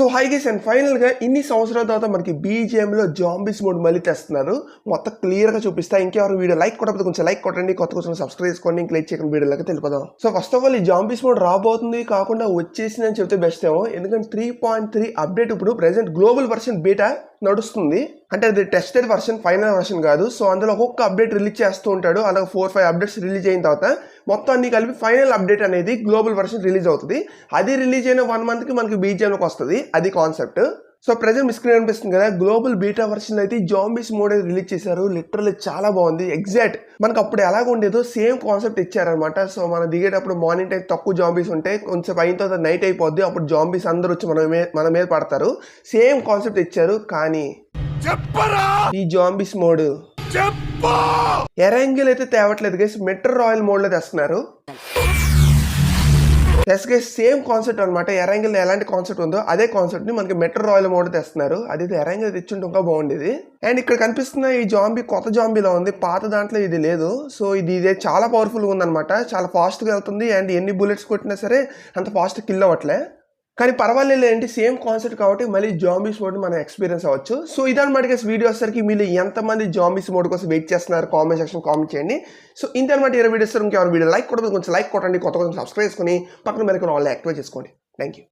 So high gas and ఫైనల్గా ఇన్ని సంవత్సరాల తర్వాత మనకి బీజిఎంలో జాంబీస్ మోడ్ మళ్ళీ తెస్తున్నారు మొత్తం క్లియర్గా చూపిస్తా. ఇంకెవరు వీడియో లైక్ కొట్టకపోతే కొంచెం లైక్ కొట్టండి. కొత్త కొంచెం సబ్స్క్రైబ్ చేసుకోండి. ఇంకా లైక్ చేయకుండా వీడియోలోకి తెలిపదాం. సో ఫస్ట్ ఆఫ్ ఆల్ ఈ జాంబీస్ మోడ్ రాబోతుంది కాకుండా వచ్చేసిందని అని చెప్తే బెస్ట్ ఏమో. ఎందుకంటే త్రీ పాయింట్ త్రీ అప్డేట్ ఇప్పుడు ప్రెసెంట్ గ్లోబల్ వర్షన్ బీటా నడుస్తుంది. అంటే అది టెస్టెడ్ వర్షన్ ఫైనల్ వర్షన్ కాదు. సో అందులో ఒక్కొక్క అప్డేట్ రిలీజ్ చేస్తూ ఉంటాడు. అలాగే ఫోర్ ఫైవ్ అప్డేట్స్ రిలీజ్ అయిన తర్వాత మొత్తం అన్ని కలిపి ఫైనల్ అప్డేట్ అనేది గ్లోబల్ వర్షన్ రిలీజ్ అవుతుంది. అది రిలీజ్ అయిన వన్ మంత్కి మనకి బీజిఎంలోకి వస్తుంది. అది కాన్సెప్ట్ సో ప్రజెంట్ మీ స్క్రీన్ అనిపిస్తుంది కదా. గ్లోబల్ బీటా వర్షన్ అయితే జాంబీస్ మోడ్ అయితే రిలీజ్ చేశారు. లిటరల్లీ చాలా బాగుంది. ఎగ్జాక్ట్ మనకు అప్పుడు ఎలాగ ఉండేదో సేమ్ కాన్సెప్ట్ ఇచ్చారనమాట సో మనం దిగేటప్పుడు మార్నింగ్ టైం తక్కువ జాంబీస్ ఉంటాయి కొంచెం అయిన తర్వాత నైట్ అయిపోద్ది. అప్పుడు జాంబీస్ అందరూ వచ్చి మన మీద మన మీద పడతారు. సేమ్ కాన్సెప్ట్ ఇచ్చారు. కానీ ఈ జాంబీస్ మోడ్ ఎరంగిల్ అయితే తేవట్లేదు. గైస్ మెట్రో రాయల్ మోడ్లో తెస్తున్నారు. ఎస్కే సేమ్ కాన్సెప్ట్ అనమాట ఎరంగిల్ ఎలాంటి కాన్సెప్ట్ ఉందో అదే కాన్సెప్ట్ని మనకి మెట్రో రాయల్ మోడ్ తెస్తున్నారు. అది ఎరంగిల్ తెచ్చుంటే ఇంకా బాగుండేది. అండ్ ఇక్కడ కనిపిస్తున్న ఈ జాంబీ కొత్త జాంబీలో ఉంది. పాత దాంట్లో ఇది లేదు. సో ఇది ఇదే చాలా పవర్ఫుల్గా ఉందన్నమాట. చాలా ఫాస్ట్గా వెళ్తుంది. అండ్ ఎన్ని బుల్లెట్స్ కొట్టినా సరే అంత ఫాస్ట్ కిల్ అవ్వట్లే. కానీ పర్వాలేదు ఏంటి సేమ్ కాన్సెప్ట్ కాబట్టి మళ్ళీ జాంబీస్ మోడ్ మనం ఎక్స్పీరియన్స్ అవ్వచ్చు. సో ఇదన్నమాట గైస్ వీడియో వచ్చేసరికి మీరు ఎంతమంది జాంబీస్ మోడ్ కోసం వెయిట్ చేస్తున్నారు? కామెంట్ సెక్షన్ కామెంట్ చేయండి. సో ఇంతనమాట ఇరవై వీడియోస్ ఇంకెవరు వీడియో లైక్ కొట్టదు కొంచెం లైక్ కొట్టండి కొత్త కొంచెం సబ్స్క్రైబ్ చేసుకొని పక్కన మరి ఆల్ యాక్టివేట్ చేసుకోండి. Thank you